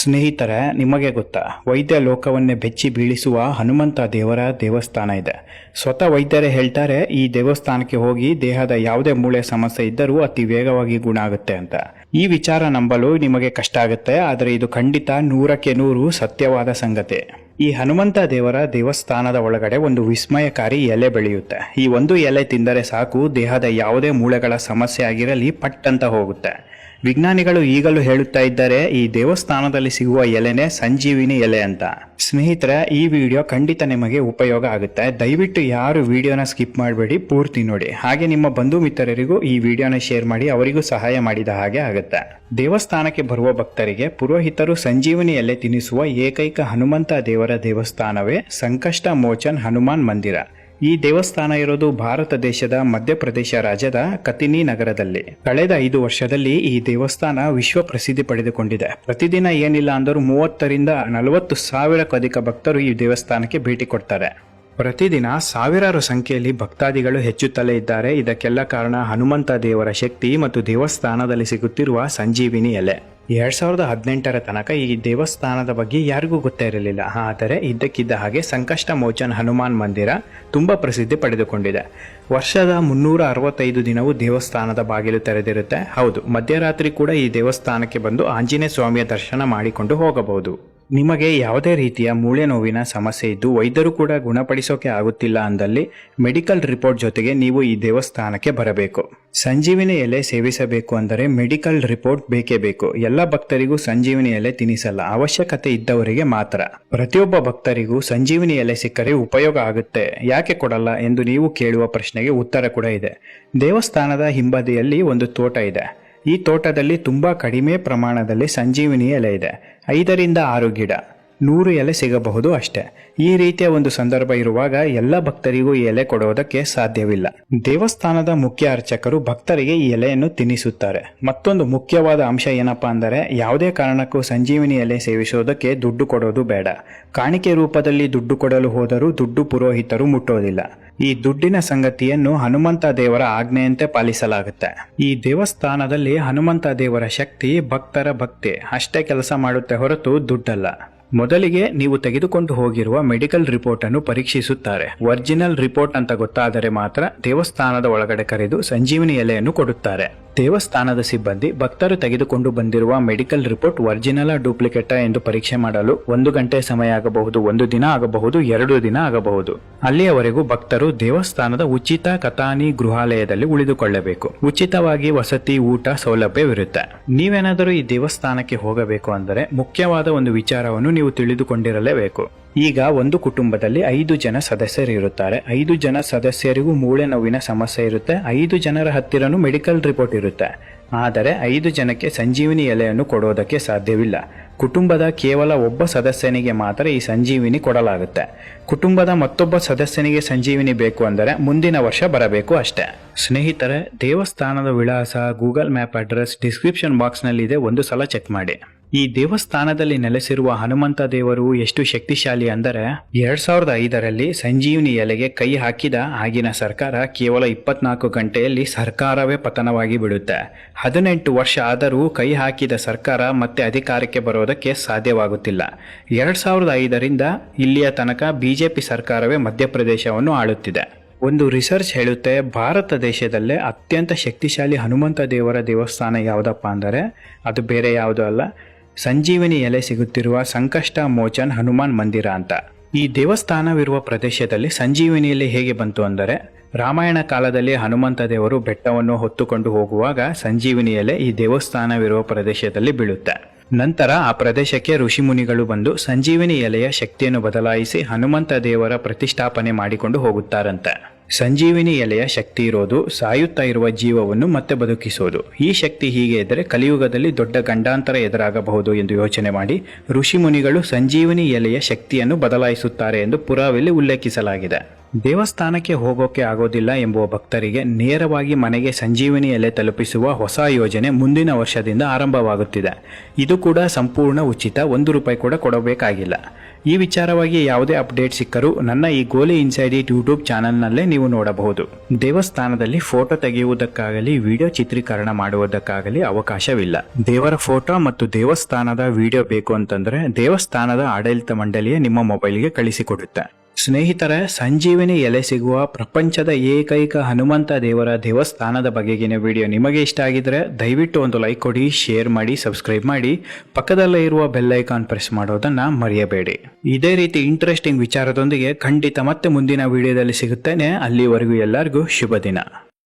ಸ್ನೇಹಿತರೆ, ನಿಮಗೆ ಗೊತ್ತಾ, ವೈದ್ಯ ಲೋಕವನ್ನೇ ಬೆಚ್ಚಿ ಬೀಳಿಸುವ ಹನುಮಂತ ದೇವರ ದೇವಸ್ಥಾನ ಇದೆ. ಸ್ವತಃ ವೈದ್ಯರೇ ಹೇಳ್ತಾರೆ, ಈ ದೇವಸ್ಥಾನಕ್ಕೆ ಹೋಗಿ ದೇಹದ ಯಾವುದೇ ಮೂಳೆ ಸಮಸ್ಯೆ ಇದ್ದರೂ ಅತಿ ವೇಗವಾಗಿ ಗುಣ ಆಗುತ್ತೆ ಅಂತ. ಈ ವಿಚಾರ ನಂಬಲು ನಿಮಗೆ ಕಷ್ಟ ಆಗುತ್ತೆ, ಆದರೆ ಇದು ಖಂಡಿತ ನೂರಕ್ಕೆ ನೂರು ಸತ್ಯವಾದ ಸಂಗತಿ. ಈ ಹನುಮಂತ ದೇವರ ದೇವಸ್ಥಾನದ ಒಳಗಡೆ ಒಂದು ವಿಸ್ಮಯಕಾರಿ ಎಲೆ ಬೆಳೆಯುತ್ತೆ. ಈ ಒಂದು ಎಲೆ ತಿಂದರೆ ಸಾಕು, ದೇಹದ ಯಾವುದೇ ಮೂಳೆಗಳ ಸಮಸ್ಯೆ ಆಗಿರಲಿ, ಪಟ್ ಅಂತ ಹೋಗುತ್ತೆ. ವಿಜ್ಞಾನಿಗಳು ಈಗಲೂ ಹೇಳುತ್ತಾ ಇದ್ದಾರೆ, ಈ ದೇವಸ್ಥಾನದಲ್ಲಿ ಸಿಗುವ ಎಲೆನೇ ಸಂಜೀವಿನಿ ಎಲೆ ಅಂತ. ಸ್ನೇಹಿತರೆ, ಈ ವಿಡಿಯೋ ಖಂಡಿತ ನಿಮಗೆ ಉಪಯೋಗ ಆಗುತ್ತೆ. ದಯವಿಟ್ಟು ಯಾರು ವಿಡಿಯೋನ ಸ್ಕಿಪ್ ಮಾಡಬೇಡಿ, ಪೂರ್ತಿ ನೋಡಿ. ಹಾಗೆ ನಿಮ್ಮ ಬಂಧು ಮಿತ್ರರಿಗೂ ಈ ವಿಡಿಯೋನ ಶೇರ್ ಮಾಡಿ, ಅವರಿಗೂ ಸಹಾಯ ಮಾಡಿದ ಹಾಗೆ ಆಗುತ್ತೆ. ದೇವಸ್ಥಾನಕ್ಕೆ ಬರುವ ಭಕ್ತರಿಗೆ ಪುರೋಹಿತರು ಸಂಜೀವಿನಿ ಎಲೆ ತಿನ್ನಿಸುವ ಏಕೈಕ ಹನುಮಂತ ದೇವರ ದೇವಸ್ಥಾನವೇ ಸಂಕಷ್ಟ ಮೋಚನ್ ಹನುಮಾನ್ ಮಂದಿರ. ಈ ದೇವಸ್ಥಾನ ಇರೋದು ಭಾರತ ದೇಶದ ಮಧ್ಯಪ್ರದೇಶ ರಾಜ್ಯದ ಕತಿನಿ ನಗರದಲ್ಲಿ. ಕಳೆದ ಐದು ವರ್ಷದಲ್ಲಿ ಈ ದೇವಸ್ಥಾನ ವಿಶ್ವ ಪ್ರಸಿದ್ಧಿ ಪಡೆದುಕೊಂಡಿದೆ. ಪ್ರತಿದಿನ ಏನಿಲ್ಲ ಅಂದರೂ ಮೂವತ್ತರಿಂದ ನಲವತ್ತು ಸಾವಿರಕ್ಕೂ ಅಧಿಕ ಭಕ್ತರು ಈ ದೇವಸ್ಥಾನಕ್ಕೆ ಭೇಟಿ ಕೊಡ್ತಾರೆ. ಪ್ರತಿದಿನ ಸಾವಿರಾರು ಸಂಖ್ಯೆಯಲ್ಲಿ ಭಕ್ತಾದಿಗಳು ಹೆಚ್ಚುತ್ತಲೇ ಇದ್ದಾರೆ. ಇದಕ್ಕೆಲ್ಲ ಕಾರಣ ಹನುಮಂತ ದೇವರ ಶಕ್ತಿ ಮತ್ತು ದೇವಸ್ಥಾನದಲ್ಲಿ ಸಿಗುತ್ತಿರುವ ಸಂಜೀವಿನಿ ಎಲೆ. ಎರಡ್ ಸಾವಿರದ ಹದಿನೆಂಟರ ತನಕ ಈ ದೇವಸ್ಥಾನದ ಬಗ್ಗೆ ಯಾರಿಗೂ ಗೊತ್ತೇ ಇರಲಿಲ್ಲ. ಆದರೆ ಇದ್ದಕ್ಕಿದ್ದ ಹಾಗೆ ಸಂಕಷ್ಟ ಮೋಚನ್ ಹನುಮಾನ್ ಮಂದಿರ ತುಂಬ ಪ್ರಸಿದ್ಧಿ ಪಡೆದುಕೊಂಡಿದೆ. ವರ್ಷದ ಮುನ್ನೂರ ಅರವತ್ತೈದು ದಿನವೂ ದೇವಸ್ಥಾನದ ಬಾಗಿಲು ತೆರೆದಿರುತ್ತೆ. ಹೌದು, ಮಧ್ಯರಾತ್ರಿ ಕೂಡ ಈ ದೇವಸ್ಥಾನಕ್ಕೆ ಬಂದು ಆಂಜನೇಯ ಸ್ವಾಮಿಯ ದರ್ಶನ ಮಾಡಿಕೊಂಡು ಹೋಗಬಹುದು. ನಿಮಗೆ ಯಾವುದೇ ರೀತಿಯ ಮೂಳೆ ನೋವಿನ ಸಮಸ್ಯೆ ಇದ್ದು ವೈದ್ಯರು ಕೂಡ ಗುಣಪಡಿಸೋಕೆ ಆಗುತ್ತಿಲ್ಲ ಅಂದಲ್ಲಿ ಮೆಡಿಕಲ್ ರಿಪೋರ್ಟ್ ಜೊತೆಗೆ ನೀವು ಈ ದೇವಸ್ಥಾನಕ್ಕೆ ಬರಬೇಕು. ಸಂಜೀವಿನಿ ಎಲೆ ಸೇವಿಸಬೇಕು ಅಂದರೆ ಮೆಡಿಕಲ್ ರಿಪೋರ್ಟ್ ಬೇಕೇ ಬೇಕು. ಎಲ್ಲ ಭಕ್ತರಿಗೂ ಸಂಜೀವಿನಿ ಎಲೆ ತಿನ್ನಿಸಲ್ಲ ಅವಶ್ಯಕತೆ ಇದ್ದವರಿಗೆ ಮಾತ್ರ. ಪ್ರತಿಯೊಬ್ಬ ಭಕ್ತರಿಗೂ ಸಂಜೀವಿನಿ ಎಲೆ ಸಿಕ್ಕರೆ ಉಪಯೋಗ ಆಗುತ್ತೆ. ಯಾಕೆ ಕೊಡಲ್ಲ ಎಂದು ನೀವು ಕೇಳುವ ಪ್ರಶ್ನೆಗೆ ಉತ್ತರ ಕೂಡ ಇದೆ. ದೇವಸ್ಥಾನದ ಹಿಂಬದಿಯಲ್ಲಿ ಒಂದು ತೋಟ ಇದೆ. ಈ ತೋಟದಲ್ಲಿ ತುಂಬಾ ಕಡಿಮೆ ಪ್ರಮಾಣದಲ್ಲಿ ಸಂಜೀವಿನಿ ಎಲೆ ಇದೆ. ಐದರಿಂದ ಆರು ಗಿಡ. ನೂರು ಎಲೆ ಸಿಗಬಹುದು ಅಷ್ಟೇ. ಈ ರೀತಿಯ ಒಂದು ಸಂದರ್ಭ ಇರುವಾಗ ಎಲ್ಲ ಭಕ್ತರಿಗೂ ಈ ಎಲೆ ಕೊಡುವುದಕ್ಕೆ ಸಾಧ್ಯವಿಲ್ಲ. ದೇವಸ್ಥಾನದ ಮುಖ್ಯ ಅರ್ಚಕರು ಭಕ್ತರಿಗೆ ಈ ಎಲೆಯನ್ನು ತಿನ್ನಿಸುತ್ತಾರೆ ಮತ್ತೊಂದು ಮುಖ್ಯವಾದ ಅಂಶ ಏನಪ್ಪಾ ಅಂದರೆ, ಯಾವುದೇ ಕಾರಣಕ್ಕೂ ಸಂಜೀವಿನಿ ಎಲೆ ಸೇವಿಸುವುದಕ್ಕೆ ದುಡ್ಡು ಕೊಡೋದು ಬೇಡ. ಕಾಣಿಕೆ ರೂಪದಲ್ಲಿ ದುಡ್ಡು ಕೊಡಲು ಹೋದರೂ ದುಡ್ಡು ಪುರೋಹಿತರು ಮುಟ್ಟೋದಿಲ್ಲ. ಈ ದುಡ್ಡಿನ ಸಂಗತಿಯನ್ನು ಹನುಮಂತ ದೇವರ ಆಜ್ಞೆಯಂತೆ ಪಾಲಿಸಲಾಗುತ್ತೆ. ಈ ದೇವಸ್ಥಾನದಲ್ಲಿ ಹನುಮಂತ ದೇವರ ಶಕ್ತಿ ಭಕ್ತರ ಭಕ್ತಿ. ಅಷ್ಟೇ ಕೆಲಸ ಮಾಡುತ್ತೆ ಹೊರತು ದುಡ್ಡಲ್ಲ. ಮೊದಲಿಗೆ ನೀವು ತೆಗೆದುಕೊಂಡು ಹೋಗಿರುವ ಮೆಡಿಕಲ್ ರಿಪೋರ್ಟ್ ಅನ್ನು ಪರೀಕ್ಷಿಸುತ್ತಾರೆ. ಒರಿಜಿನಲ್ ರಿಪೋರ್ಟ್ ಅಂತ ಗೊತ್ತಾದರೆ ಮಾತ್ರ ದೇವಸ್ಥಾನದ ಒಳಗಡೆ ಕರೆದು ಸಂಜೀವಿನಿ ಎಲೆಯನ್ನು ಕೊಡುತ್ತಾರೆ. ದೇವಸ್ಥಾನದ ಸಿಬ್ಬಂದಿ ಭಕ್ತರು ತೆಗೆದುಕೊಂಡು ಬಂದಿರುವ ಮೆಡಿಕಲ್ ರಿಪೋರ್ಟ್ ಒರಿಜಿನಲ್ ಡೂಪ್ಲಿಕೇಟ ಎಂದು ಪರೀಕ್ಷೆ ಮಾಡಲು ಒಂದು ಗಂಟೆ ಸಮಯ ಆಗಬಹುದು, ಒಂದು ದಿನ ಆಗಬಹುದು, ಎರಡು ದಿನ ಆಗಬಹುದು. ಅಲ್ಲಿಯವರೆಗೂ ಭಕ್ತರು ದೇವಸ್ಥಾನದ ಉಚಿತ ಕಥಾನಿ ಗೃಹಾಲಯದಲ್ಲಿ ಉಳಿದುಕೊಳ್ಳಬೇಕು. ಉಚಿತವಾಗಿ ವಸತಿ, ಊಟ ಸೌಲಭ್ಯವಿರುತ್ತೆ. ನೀವೇನಾದರೂ ಈ ದೇವಸ್ಥಾನಕ್ಕೆ ಹೋಗಬೇಕು ಅಂದರೆ ಮುಖ್ಯವಾದ ಒಂದು ವಿಚಾರವನ್ನು ನೀವು ತಿಳಿದುಕೊಂಡಿರಲೇಬೇಕು. ಈಗ ಒಂದು ಕುಟುಂಬದಲ್ಲಿ ಐದು ಜನ ಸದಸ್ಯರು ಇರುತ್ತಾರೆ ಐದು ಜನ ಸದಸ್ಯರಿಗೂ ಮೂಳೆ ನೋವಿನ ಸಮಸ್ಯೆ ಇರುತ್ತೆ. ಐದು ಜನರ ಹತ್ತಿರನೂ ಮೆಡಿಕಲ್ ರಿಪೋರ್ಟ್ ಇರುತ್ತೆ. ಆದರೆ ಐದು ಜನಕ್ಕೆ ಸಂಜೀವಿನಿ ಎಲೆಯನ್ನು ಕೊಡೋದಕ್ಕೆ ಸಾಧ್ಯವಿಲ್ಲ. ಕುಟುಂಬದ ಕೇವಲ ಒಬ್ಬ ಸದಸ್ಯನಿಗೆ ಮಾತ್ರ ಈ ಸಂಜೀವಿನಿ ಕೊಡಲಾಗುತ್ತೆ. ಕುಟುಂಬದ ಮತ್ತೊಬ್ಬ ಸದಸ್ಯನಿಗೆ ಸಂಜೀವಿನಿ ಬೇಕು ಅಂದರೆ ಮುಂದಿನ ವರ್ಷ ಬರಬೇಕು ಅಷ್ಟೇ. ಸ್ನೇಹಿತರೆ, ದೇವಸ್ಥಾನದ ವಿಳಾಸ ಗೂಗಲ್ ಮ್ಯಾಪ್ ಅಡ್ರೆಸ್ ಡಿಸ್ಕ್ರಿಪ್ಷನ್ ಬಾಕ್ಸ್ನಲ್ಲಿದೆ. ಒಂದು ಸಲ ಚೆಕ್ ಮಾಡಿ. ಈ ದೇವಸ್ಥಾನದಲ್ಲಿ ನೆಲೆಸಿರುವ ಹನುಮಂತ ದೇವರು ಎಷ್ಟು ಶಕ್ತಿಶಾಲಿ ಅಂದರೆ, ಎರಡ್ ಸಾವಿರದ ಐದರಲ್ಲಿ ಸಂಜೀವಿನಿ ಎಲೆಗೆ ಕೈ ಹಾಕಿದ ಆಗಿನ ಸರ್ಕಾರ ಕೇವಲ ಇಪ್ಪತ್ನಾಲ್ಕು ಗಂಟೆಯಲ್ಲಿ ಸರ್ಕಾರವೇ ಪತನವಾಗಿ ಬಿಡುತ್ತೆ. ಹದಿನೆಂಟು ವರ್ಷ ಆದರೂ ಕೈ ಹಾಕಿದ ಸರ್ಕಾರ ಮತ್ತೆ ಅಧಿಕಾರಕ್ಕೆ ಬರೋದಕ್ಕೆ ಸಾಧ್ಯವಾಗುತ್ತಿಲ್ಲ. ಎರಡ್ ಸಾವಿರದ ಐದರಿಂದ ಇಲ್ಲಿಯ ತನಕ ಬಿಜೆಪಿ ಸರ್ಕಾರವೇ ಮಧ್ಯಪ್ರದೇಶವನ್ನು ಆಳುತ್ತಿದೆ. ಒಂದು ರಿಸರ್ಚ್ ಹೇಳುತ್ತೆ, ಭಾರತ ದೇಶದಲ್ಲೇ ಅತ್ಯಂತ ಶಕ್ತಿಶಾಲಿ ಹನುಮಂತ ದೇವರ ದೇವಸ್ಥಾನ ಯಾವುದಪ್ಪ ಅಂದರೆ, ಅದು ಬೇರೆ ಯಾವುದೂ ಅಲ್ಲ ಸಂಜೀವಿನಿ ಎಲೆ ಸಿಗುತ್ತಿರುವ ಸಂಕಷ್ಟ ಮೋಚನ್ ಹನುಮಾನ್ ಮಂದಿರ ಅಂತ. ಈ ದೇವಸ್ಥಾನವಿರುವ ಪ್ರದೇಶದಲ್ಲಿ ಸಂಜೀವಿನಿಯಲ್ಲಿ ಹೇಗೆ ಬಂತು ಅಂದರೆ, ರಾಮಾಯಣ ಕಾಲದಲ್ಲಿ ಹನುಮಂತ ದೇವರು ಬೆಟ್ಟವನ್ನು ಹೊತ್ತುಕೊಂಡು ಹೋಗುವಾಗ ಸಂಜೀವಿನಿ ಎಲೆ ಈ ದೇವಸ್ಥಾನವಿರುವ ಪ್ರದೇಶದಲ್ಲಿ ಬೀಳುತ್ತೆ. ನಂತರ ಆ ಪ್ರದೇಶಕ್ಕೆ ಋಷಿಮುನಿಗಳು ಬಂದು ಸಂಜೀವಿನಿ ಎಲೆಯ ಶಕ್ತಿಯನ್ನು ಬದಲಾಯಿಸಿ ಹನುಮಂತ ದೇವರ ಪ್ರತಿಷ್ಠಾಪನೆ ಮಾಡಿಕೊಂಡು ಹೋಗುತ್ತಾರಂತೆ. ಸಂಜೀವಿನಿ ಎಲೆಯ ಶಕ್ತಿ ಇರೋದು, ಸಾಯುತ್ತಾ ಇರುವ ಜೀವವನ್ನು ಮತ್ತೆ ಬದುಕಿಸೋದು. ಈ ಶಕ್ತಿ ಹೀಗೆ ಇದ್ದರೆ ಕಲಿಯುಗದಲ್ಲಿ ದೊಡ್ಡ ಗಂಡಾಂತರ ಎದುರಾಗಬಹುದು ಎಂದು ಯೋಚನೆ ಮಾಡಿ ಋಷಿಮುನಿಗಳು ಸಂಜೀವಿನಿ ಎಲೆಯ ಶಕ್ತಿಯನ್ನು ಬದಲಾಯಿಸುತ್ತಾರೆ ಎಂದು ಪುರಾವೆಯಲ್ಲಿ ಉಲ್ಲೇಖಿಸಲಾಗಿದೆ. ದೇವಸ್ಥಾನಕ್ಕೆ ಹೋಗೋಕೆ ಆಗೋದಿಲ್ಲ ಎಂಬುವ ಭಕ್ತರಿಗೆ ನೇರವಾಗಿ ಮನೆಗೆ ಸಂಜೀವಿನಿ ತಲುಪಿಸುವ ಹೊಸ ಯೋಜನೆ ಮುಂದಿನ ವರ್ಷದಿಂದ ಆರಂಭವಾಗುತ್ತಿದೆ. ಇದು ಕೂಡ ಸಂಪೂರ್ಣ ಉಚಿತ, ಒಂದು ರೂಪಾಯಿ ಕೂಡ ಕೊಡಬೇಕಾಗಿಲ್ಲ. ಈ ವಿಚಾರವಾಗಿ ಯಾವುದೇ ಅಪ್ಡೇಟ್ ಸಿಕ್ಕರೂ ನನ್ನ ಈ ಗೋಲಿ ಇನ್ಸೈಡ್ ಯೂಟ್ಯೂಬ್ ಚಾನೆಲ್ನಲ್ಲೇ ನೀವು ನೋಡಬಹುದು. ದೇವಸ್ಥಾನದಲ್ಲಿ ಫೋಟೋ ತೆಗೆಯುವುದಕ್ಕಾಗಲಿ, ವಿಡಿಯೋ ಚಿತ್ರೀಕರಣ ಮಾಡುವುದಕ್ಕಾಗಲಿ ಅವಕಾಶವಿಲ್ಲ. ದೇವರ ಫೋಟೋ ಮತ್ತು ದೇವಸ್ಥಾನದ ವಿಡಿಯೋ ಬೇಕು ಅಂತಂದ್ರೆ ದೇವಸ್ಥಾನದ ಆಡಳಿತ ಮಂಡಳಿಯೇ ನಿಮ್ಮ ಮೊಬೈಲ್ಗೆ ಕಳಿಸಿಕೊಡುತ್ತೆ. ಸ್ನೇಹಿತರ, ಸಂಜೀವಿನಿ ಎಲೆ ಸಿಗುವ ಪ್ರಪಂಚದ ಏಕೈಕ ಹನುಮಂತ ದೇವರ ದೇವಸ್ಥಾನದ ಬಗೆಗಿನ ವಿಡಿಯೋ ನಿಮಗೆ ಇಷ್ಟ ಆಗಿದ್ರೆ ದಯವಿಟ್ಟು ಒಂದು ಲೈಕ್ ಕೊಡಿ, ಶೇರ್ ಮಾಡಿ, ಸಬ್ಸ್ಕ್ರೈಬ್ ಮಾಡಿ. ಪಕ್ಕದಲ್ಲೇ ಇರುವ ಬೆಲ್ ಐಕಾನ್ ಪ್ರೆಸ್ ಮಾಡೋದನ್ನ ಮರೆಯಬೇಡಿ. ಇದೇ ರೀತಿ ಇಂಟ್ರೆಸ್ಟಿಂಗ್ ವಿಚಾರದೊಂದಿಗೆ ಖಂಡಿತ ಮತ್ತೆ ಮುಂದಿನ ವಿಡಿಯೋದಲ್ಲಿ ಸಿಗುತ್ತೇನೆ. ಅಲ್ಲಿವರೆಗೂ ಎಲ್ಲರಿಗೂ ಶುಭ ದಿನ